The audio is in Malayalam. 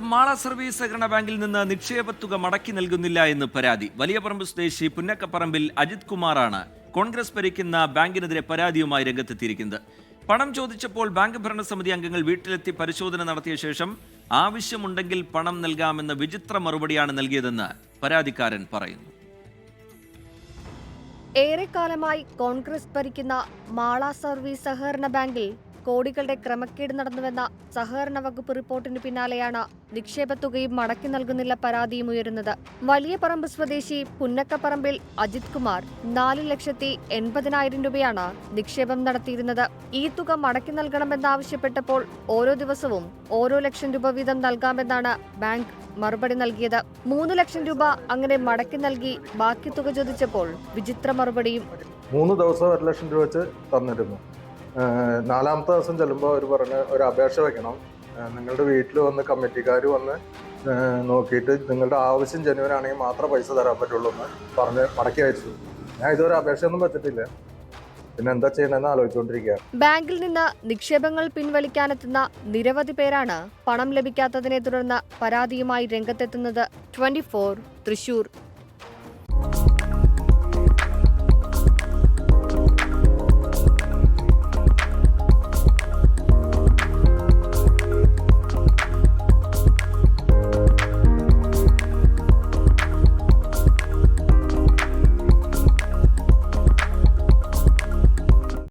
മാള സർവീസ് സഹകരണ ബാങ്കിൽ നിന്ന് നിക്ഷേപ തുക മടക്കി നൽകുന്നില്ല എന്ന് പരാതി. വലിയ പറമ്പ് സ്വദേശി പുന്നക്കപ്പറമ്പിൽ അജിത് കുമാറാണ് കോൺഗ്രസ് ഭരിക്കുന്ന ബാങ്കിനെതിരെ പരാതിയുമായി രംഗത്തെത്തിയിരിക്കുന്നത്. പണം ചോദിച്ചപ്പോൾ ബാങ്ക് ഭരണസമിതി അംഗങ്ങൾ വീട്ടിലെത്തി പരിശോധന നടത്തിയ ശേഷം ആവശ്യമുണ്ടെങ്കിൽ പണം നൽകാമെന്ന വിചിത്ര മറുപടിയാണ് നൽകിയതെന്ന് പരാതിക്കാരൻ പറയുന്നു. ഏറെക്കാലമായി കോൺഗ്രസ് ഭരിക്കുന്ന മാള സർവീസ് സഹകരണ ബാങ്കിൽ കോടികളുടെ ക്രമക്കേട് നടന്നുവെന്ന സഹകരണ വകുപ്പ് റിപ്പോർട്ടിന് പിന്നാലെയാണ് നിക്ഷേപത്തുകയും മടക്കി നൽകുന്നില്ല പരാതിയും ഉയരുന്നത്. വലിയ പറമ്പ് സ്വദേശി പുന്നക്കപ്പറമ്പിൽ അജിത് കുമാർ നാല് ലക്ഷത്തി എൺപതിനായിരം രൂപയാണ് നിക്ഷേപം നടത്തിയിരുന്നത്. ഈ തുക മടക്കി നൽകണമെന്നാവശ്യപ്പെട്ടപ്പോൾ ഓരോ ദിവസവും ഓരോ ലക്ഷം രൂപ വീതം നൽകാമെന്നാണ് ബാങ്ക് മറുപടി നൽകിയത്. മൂന്ന് ലക്ഷം രൂപ അങ്ങനെ മടക്കി നൽകി ബാക്കി തുക ചോദിച്ചപ്പോൾ വിചിത്ര മറുപടിയും മൂന്ന് ദിവസം ഒരു ലക്ഷം രൂപ വെച്ച് തന്നിരുന്നു. നാലാമത്തെ ദിവസം ചെല്ലുമ്പോൾ അവർ പറഞ്ഞ ഒരു അപേക്ഷ വെക്കണം. നിങ്ങളുടെ വീട്ടിൽ വന്ന് കമ്മിറ്റിക്കാർ വന്ന് നോക്കിയിട്ട് നിങ്ങളുടെ ആവശ്യം ജനുവനാണെങ്കിൽ മാത്രമേ പൈസ തരാൻ പറ്റുള്ളൂ എന്ന് പറഞ്ഞ് മടക്കി അയച്ചു. ഞാൻ ഇതുവരെ അപേക്ഷയൊന്നും വെച്ചിട്ടില്ല. പിന്നെ എന്താ ചെയ്യണമെന്ന് ആലോചിച്ചുകൊണ്ടിരിക്കുക ബാങ്കിൽ നിന്ന് നിക്ഷേപങ്ങൾ പിൻവലിക്കാനെത്തുന്ന നിരവധി പേരാണ് പണം ലഭിക്കാത്തതിനെ തുടർന്ന് പരാതിയുമായി രംഗത്തെത്തുന്നത് ട്വന്റി തൃശൂർ.